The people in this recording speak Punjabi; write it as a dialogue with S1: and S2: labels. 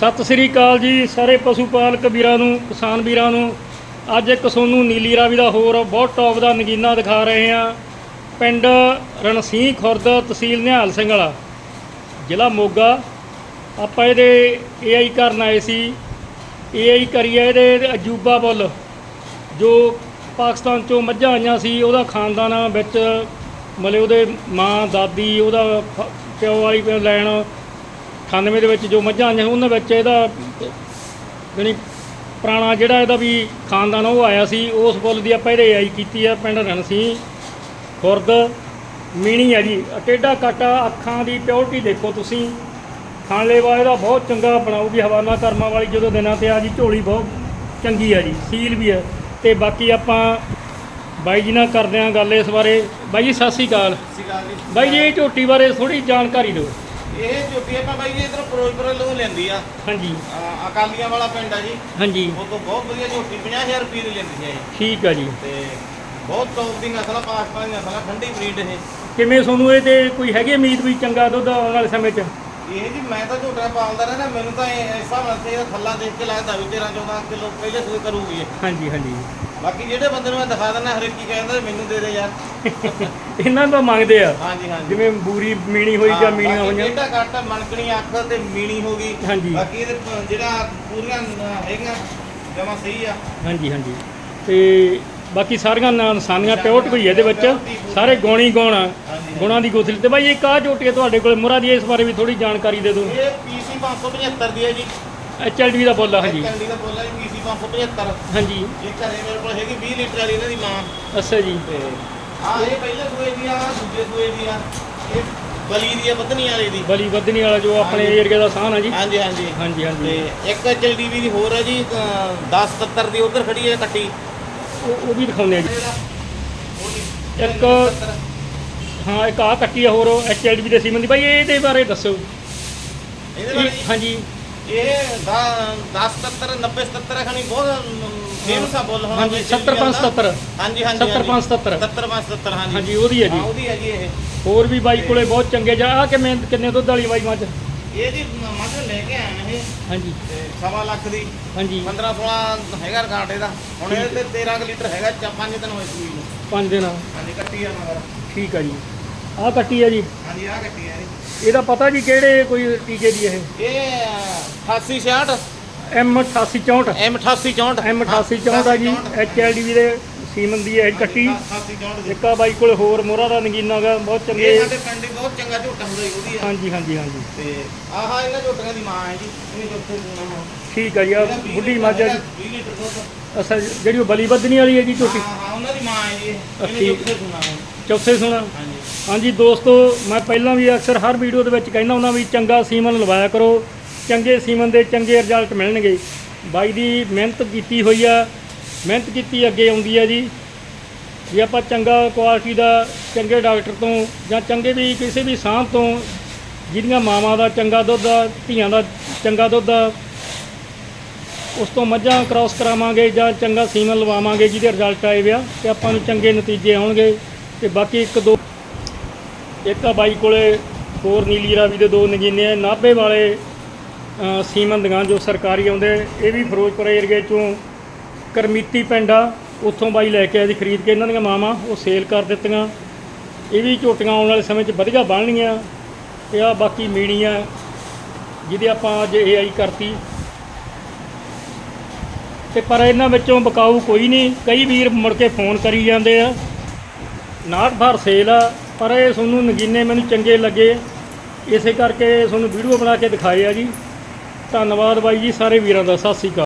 S1: ਸਤਿ ਸ੍ਰੀ ਅਕਾਲ ਜੀ ਸਾਰੇ ਪਸ਼ੂ ਪਾਲਕ ਵੀਰਾਂ ਨੂੰ, ਕਿਸਾਨ ਵੀਰਾਂ ਨੂੰ। ਅੱਜ ਇੱਕ ਤੁਹਾਨੂੰ ਨੀਲੀ ਰਾਵੀ ਦਾ ਹੋਰ ਬਹੁਤ ਟੌਪ ਦਾ ਨਗੀਨਾ ਦਿਖਾ ਰਹੇ ਹਾਂ। ਪਿੰਡ ਰਣਸੀਂਹ ਖੁਰਦ ਤਹਿਸੀਲ ਨਿਹਾਲ ਸਿੰਘ ਵਾਲਾ, ਜ਼ਿਲ੍ਹਾ ਮੋਗਾ। ਆਪਾਂ ਇਹਦੇ ਏਆਈ ਕਰਨ ਆਏ ਸੀ। ਏਆਈ ਕਰੀਏ ਇਹਦੇ ਅਜੂਬਾ ਬੁੱਲ ਜੋ ਪਾਕਿਸਤਾਨ ਚੋਂ ਮੱਝਾਂ ਆਈਆਂ ਸੀ, ਉਹਦਾ ਖਾਨਦਾਨ ਵਿੱਚ, ਮਤਲਬ ਉਹਦੇ ਮਾਂ, ਦਾਦੀ, ਉਹਦਾ ਫ- ਪਿਓ ਵਾਲੀ ਲੈਣ 98 ਦੇ ਵਿੱਚ ਜੋ ਮੱਝਾਂ ਆਈਆਂ ਉਹਨਾਂ ਵਿੱਚ ਇਹਦਾ ਜਾਣੀ ਪੁਰਾਣਾ ਜਿਹੜਾ ਇਹਦਾ ਵੀ ਖਾਨਦਾਨ ਉਹ ਆਇਆ ਸੀ ਉਸ ਬੁੱਲ ਦੀ ਆਪਾਂ ਇਹਦੇ ਆਈ ਕੀਤੀ ਆ ਪਿੰਡ ਰਣਸੀ ਖੁਰਦ ਮੀਣੀ ਆ ਜੀ। ਟੇਢਾ ਕਾਟਾ ਅੱਖਾਂ ਦੀ ਪਿਓਰਟੀ ਦੇਖੋ ਤੁਸੀਂ। ਖਾਣ ਲੇਵਾ ਇਹਦਾ ਬਹੁਤ ਚੰਗਾ ਬਣਾਉਗੀ ਹਵਾਨਾ ਕਰਮਾਂ ਵਾਲੀ ਜਦੋਂ ਦਿਨਾਂ ਤੇ ਆ ਜੀ ਝੋਲੀ ਬਹੁਤ ਚੰਗੀ ਆ ਜੀ ਸੀਲ ਵੀ ਹੈ ਤੇ ਬਾਕੀ ਆਪਾਂ ਬਾਈ ਜੀ ਨਾਲ ਕਰਦੇ ਆਂ ਗੱਲ ਇਸ ਬਾਰੇ। ਬਾਈ ਜੀ ਸਤਿ ਸ੍ਰੀ ਅਕਾਲ। ਬਾਈ ਜੀ ਇਹ ਝੋਟੀ ਬਾਰੇ ਥੋੜੀ ਜਾਣਕਾਰੀ ਦਿਓ।
S2: ਇਹ ਝੋਟੀ ਆਪਾਂ ਬਾਈ ਜੀ ਇਧਰ ਫਿਰੋਜ਼ਪੁਰ ਲੋਂ ਲੈਂਦੀ ਆ।
S1: ਹਾਂਜੀ।
S2: ਅਹ ਅਕਾਲੀਆਂ ਵਾਲਾ ਪਿੰਡ ਆ ਜੀ।
S1: ਹਾਂਜੀ।
S2: ਉਹ ਤੋਂ ਬਹੁਤ ਵਧੀਆ ਝੋਟੀ 50000 ਰੁਪਏ ਦੀ ਲੈਂਦੀ ਹੈ ਇਹ।
S1: ਠੀਕ ਆ ਜੀ।
S2: ਤੇ ਬਹੁਤ ਟੌਪ ਦੀ ਨਸਲ ਆ ਪਾਕਿਸਤਾਨ ਦੀ ਨਸਲ ਆ ਠੰਡੀ ਬਰੀਡ ਇਹ।
S1: ਕਿਵੇਂ ਤੁਹਾਨੂੰ ਇਹ ਤੇ ਕੋਈ ਹੈਗੀ ਉਮੀਦ ਵੀ ਚੰਗਾ ਦੁੱਧ ਆਉਣ ਵਾਲੇ ਸਮੇਂ 'ਚ?
S2: ਇਹ ਜੀ ਮੈਂ ਤਾਂ ਝੋਟੀਆਂ ਪਾਲਦਾ ਰਹਿਣਾ ਮੈਨੂੰ ਤਾਂ ਇਹ ਹਿਸਾਬ ਨਾਲ ਤੇ ਥੱਲਾ ਦੇਖ ਕੇ ਲੱਗਦਾ ਵੀ 13 14 ਕਿਲੋ ਪਹਿਲੇ ਸੂਏ ਕਰੂਗੀ ਇਹ।
S1: ਹਾਂਜੀ ਹਾਂਜੀ।
S2: ਬਾਕੀ ਜਿਹੜੇ ਬੰਦੇ ਨੂੰ ਮੈਂ ਦਿਖਾ ਦਿੰਦਾ ਹਰੇਕ ਕੀ ਕਹਿੰਦਾ ਮੈਨੂੰ ਦੇ ਦੇ ਯਾਰ।
S1: ਇਹਨਾਂ ਤੋਂ ਮੰਗਦੇ ਆ।
S2: ਹਾਂਜੀ ਹਾਂਜੀ।
S1: ਜਿਵੇਂ ਬੂਰੀ ਮੀਣੀ ਹੋਈ ਜਾਂ ਮੀਣੀਆਂ ਹੋਈਆਂ।
S2: ਇਹਦਾ ਕੱਟ ਮਣਕਣੀ ਅੱਖ ਤੇ ਮੀਣੀ ਹੋ ਗਈ।
S1: ਹਾਂਜੀ।
S2: ਬਾਕੀ ਇਹਦੇ ਪ- ਜਿਹੜਾ ਪੂਰੀਆਂ ਹੈਗੀਆਂ ਜਮਾ ਸਹੀ ਆ।
S1: ਹਾਂਜੀ ਹਾਂਜੀ। ਤੇ ਬਾਕੀ ਸਾਰੀਆਂ ਨ- ਨਿਸ਼ਾਨੀਆਂ ਪਿਓਟ ਕੋਈ ਇਹਦੇ ਵਿੱਚ ਸਾਰੇ ਗੋਣੀ ਗੌਣ ਆ ਗੁਣਾਂ ਦੀ ਗੋਥਲੀ ਤੇ ਬਾਈ ਇਹ ਕਾਹ ਝੋਟੀ ਹੈ ਤੁਹਾਡੇ ਕੋਲ ਮੁਰਾ ਦੀ ਇਸ ਬਾਰੇ ਵੀ ਥੋੜੀ ਜਾਣਕਾਰੀ ਦੇ ਦਿਓ।
S2: ਇਹ ਪੀਸੀ 575 ਦੀ ਹੈ ਜੀ।
S1: ਐਚਐਲਡੀ ਦਾ ਬੋਲ ਆ ਹਾਂਜੀ
S2: ਕੈਂਡੀ ਦਾ ਬੋਲਾ ਜੀ ਪੀਸੀ 575
S1: ਹਾਂਜੀ।
S2: ਇਹ ਘਰੇ ਮੇਰੇ ਕੋਲ ਹੈਗੀ 20 ਲੀਟਰ ਵਾਲੀ ਇਹਨਾਂ ਦੀ ਮਾਂ।
S1: ਅੱਛਾ ਜੀ।
S2: ਤੇ ਆ ਇਹ ਪਹਿਲੇ ਸੂਏ ਦੀ ਆ ਦੂਜੇ ਸੂਏ ਦੀ ਆ। ਇਹ ਬਲੀ ਦੀ ਆ ਵਧਣੀ ਵਾਲੇ ਦੀ।
S1: ਬਲੀ ਵਧਣੀ ਵਾਲਾ ਜੋ ਆਪਣੇ ਏਰੀਆ ਦਾ ਸਾਹਨ ਆ ਜੀ।
S2: ਹਾਂਜੀ ਹਾਂਜੀ।
S1: ਹਾਂਜੀ
S2: ਤੇ
S1: ਹਾਂਜੀ
S2: ਇੱਕ ਐਚਐਲਡੀਵੀ ਦੀ ਹੋਰ ਹੈ ਜੀ 1070 ਦੀ ਉਧਰ ਖੜੀ ਹੈ ਕੱਟੀ
S1: ਉਹ ਉਹ ਵੀ ਦਿਖਾਉਂਦੇ ਆ ਜੀ। ਇੱਕ-
S2: 1070
S1: ਹਾਂ ਇੱਕ ਆ ਕੱਟੀ ਆ ਹੋਰ ਐਚਐਲਡੀ ਦੇ ਸੀਮਨ ਦੀ। ਬਾਈ ਇਹਦੇ ਬਾਰੇ ਦੱਸੋ
S2: ਇਹਦੇ ਬਾਰੇ? ਜੀ,
S1: ਹਾਂਜੀ।
S2: ਇਹ 10 70 90 77 ਖਣੀ ਬਹੁਤ ਫੇਮਸ ਆ ਬੋਲ ਹੁਣ
S1: ਹਾਂਜੀ 70 577
S2: ਹਾਂਜੀ ਹਾਂਜੀ
S1: 70 577
S2: 70 577 ਹਾਂਜੀ।
S1: ਹਾਂਜੀ ਉਹਦੀ ਹੈ
S2: ਹਾਂ
S1: ਜੀ
S2: ਉਹਦੀ ਹੈ ਜੀ ਇਹ।
S1: ਹੋਰ ਵੀ ਬਾਈ ਕੋਲੇ ਬਹੁਤ ਚੰਗੇ। ਜਾ ਆ ਕਿਵੇਂ ਕਿੰਨੇ ਦੁੱਧ ਵਾਲੀ ਬਾਈ ਮੱਝ
S2: ਇਹ ਜੀ ਮੱਝ ਲੈ ਕੇ ਆਏ ਨੇ ਇਹ।
S1: ਹਾਂਜੀ।
S2: ਤੇ ਸਵਾ ਲੱਖ ਦੀ।
S1: ਹਾਂਜੀ।
S2: 15 16 ਹੈਗਾ ਰਿਕਾਰਡ ਇਹਦਾ। ਹੁਣ ਇਹਦੇ ਤੇ 13 ਕੁ ਲੀਟਰ ਹੈਗਾ ਚਾ 5 ਦਿਨ ਹੋਏ ਸੂਈ ਨੂੰ
S1: 5 ਦਿਨ।
S2: ਹਾਂਜੀ ਕੱਟੀ ਆ ਮਗਰ
S1: ਠੀਕ ਆ ਜੀ। ਆਹ ਕੱਟੀ ਆ ਜੀ।
S2: ਹਾਂਜੀ ਆ ਕੱਟੀ ਆ ਇਹ
S1: ਇਹਦਾ ਪਤਾ ਜੀ ਕਿਹੜੇ ਕੋਈ ਟੀਕੇ ਦੀ ਇਹ?
S2: ਇਹ 88 66
S1: M 8864
S2: M 88 64
S1: M 8864 ਆ ਜੀ। HLDV ਦੇ ਸੀਮਨ ਦੀ ਇਹ ਕੱਟੀ
S2: 88 64
S1: ਇੱਕ ਬਾਈ ਕੋਲੇ ਹੋਰ ਮੋਹਰਾ ਦਾ ਨਗੀਨਾ ਗਾ ਬਹੁਤ ਚੰਗੇ।
S2: ਇਹ ਸਾਡੇ ਪਿੰਡ ਦੀ ਬਹੁਤ ਚੰਗਾ ਝੋਟਾ ਹੁੰਦਾ ਜੀ ਉਹਦੀ ਆ
S1: ਹਾਂਜੀ ਹਾਂਜੀ ਹਾਂਜੀ।
S2: ਤੇ ਆਹ ਇਹਨਾਂ ਝੋਟੀਆਂ ਦੀ ਮਾਂ ਹੈ ਜੀ ਇਹ ਚੌਥੇ ਗੁਣਾ ਹਾਂ
S1: ਠੀਕ ਆ ਜੀ ਆ ਬੁੱਢੀ ਆ ਜੀ।
S2: 20 ਲੀਟਰ ਦੁੱਧ।
S1: ਅਸਲ ਜਿਹੜੀ ਉਹ ਬਲੀ ਬੱਧਨੀ ਵਾਲੀ ਹੈ ਜੀ ਝੋਟੀ?
S2: ਹਾਂ ਹਾਂ ਉਹਨਾਂ ਦੀ ਮਾਂ ਹੈ ਜੀ ਇਹ।
S1: ਅੱਛੀ।
S2: ਇਹਨੇ ਚੌਥੇ ਗੁਣਾ ਹੈ
S1: ਚੌਥੇ ਸੁਣਾ।
S2: ਹਾਂਜੀ।
S1: ਹਾਂਜੀ ਦੋਸਤੋ ਮੈਂ ਪਹਿਲਾਂ ਵੀ ਅਕਸਰ ਹਰ ਵੀਡੀਓ ਦੇ ਵਿੱਚ ਕਹਿੰਦਾ ਹੁੰਦਾ ਵੀ ਚੰਗਾ ਸੀਮਨ ਲਵਾਇਆ ਕਰੋ। ਚੰਗੇ ਸੀਮਨ ਦੇ ਚੰਗੇ ਰਿਜ਼ਲਟ ਮਿਲਣਗੇ। ਬਾਈ ਦੀ ਮਿਹਨਤ ਕੀਤੀ ਹੋਈ ਆ। ਮਿਹਨਤ ਕੀਤੀ ਅੱਗੇ ਆਉਂਦੀ ਹੈ ਜੀ। ਜੇ ਆਪਾਂ ਚੰਗਾ ਕੁਆਲਿਟੀ ਦਾ, ਚੰਗੇ ਡਾਕਟਰ ਤੋਂ ਜਾਂ ਚੰਗੇ ਵੀ ਕਿਸੇ ਵੀ ਸਾਂਭ ਤੋਂ ਜਿਹਦੀਆਂ ਮਾਵਾਂ ਦਾ ਚੰਗਾ ਦੁੱਧ ਆ, ਧੀਆਂ ਦਾ ਚੰਗਾ ਦੁੱਧ ਆ, ਉਸ ਤੋਂ ਮੱਝਾਂ ਕ੍ਰਾਸ ਕਰਾਵਾਂਗੇ ਜਾਂ ਚੰਗਾ ਸੀਮਨ ਲਵਾਵਾਂਗੇ ਜਿਹਦੇ ਰਿਜ਼ਲਟ ਆਏ ਵਿਆ ਤੇ ਆਪਾਂ ਨੂੰ ਚੰਗੇ ਨਤੀਜੇ ਆਉਣਗੇ। ਤੇ ਬਾਕੀ ਇੱਕ ਦੋ, ਇੱਕ ਆ ਬਾਈ ਕੋਲੇ ਹੋਰ ਨੀਲੀ ਰਾਵੀ ਦੇ ਦੋ ਨਗੀਨੇ ਆ, ਨਾਭੇ ਵਾਲੇ ਸੀਮਨ ਦੀਆਂ ਜੋ ਸਰਕਾਰੀ ਆਉਂਦੇ, ਇਹ ਵੀ ਫਿਰੋਜ਼ਪੁਰ ਏਰੀਏ ਚੋਂ ਕਰਮੀਤੀ ਪਿੰਡ ਆ, ਉੱਥੋਂ ਬਾਈ ਲੈ ਕੇ ਆਏ ਸੀ ਖਰੀਦ ਕੇ, ਇਹਨਾਂ ਦੀਆਂ ਮਾਵਾਂ, ਉਹ ਸੇਲ ਕਰ ਦਿੱਤੀਆਂ। ਇਹ ਵੀ ਝੋਟੀਆਂ ਆਉਣ ਵਾਲੇ ਸਮੇਂ 'ਚ ਵਧੀਆ ਬਣਨਗੀਆਂ ਤੇ ਆ ਬਾਕੀ ਮੀਣੀਆਂ ਜਿਹਦੇ ਆਪਾਂ ਅੱਜ ਏਆਈ ਕਰਤੀ। ਤੇ ਪਰ ਇਹਨਾਂ ਵਿੱਚੋਂ ਬਕਾਊ ਕੋਈ ਨਹੀਂ। ਕਈ ਵੀਰ ਮੁੜ ਕੇ ਫੋਨ ਕਰੀ ਜਾਂਦੇ ਆ। ਨਾਟ ਫਾਰ ਸੇਲ ਆ, ਪਰ ਇਹ ਤੁਹਾਨੂੰ ਨਗੀਨੇ ਮੈਨੂੰ ਚੰਗੇ ਲੱਗੇ। ਇਸੇ ਕਰਕੇ ਤੁਹਾਨੂੰ ਵੀਡੀਓ ਬਣਾ ਕੇ ਦਿਖਾਏ ਆ ਜੀ। ਧੰਨਵਾਦ ਬਾਈ ਜੀ, ਸਾਰੇ ਵੀਰਾਂ ਦਾ। ਸਤਿ ਸ੍ਰੀ ਅਕਾਲ।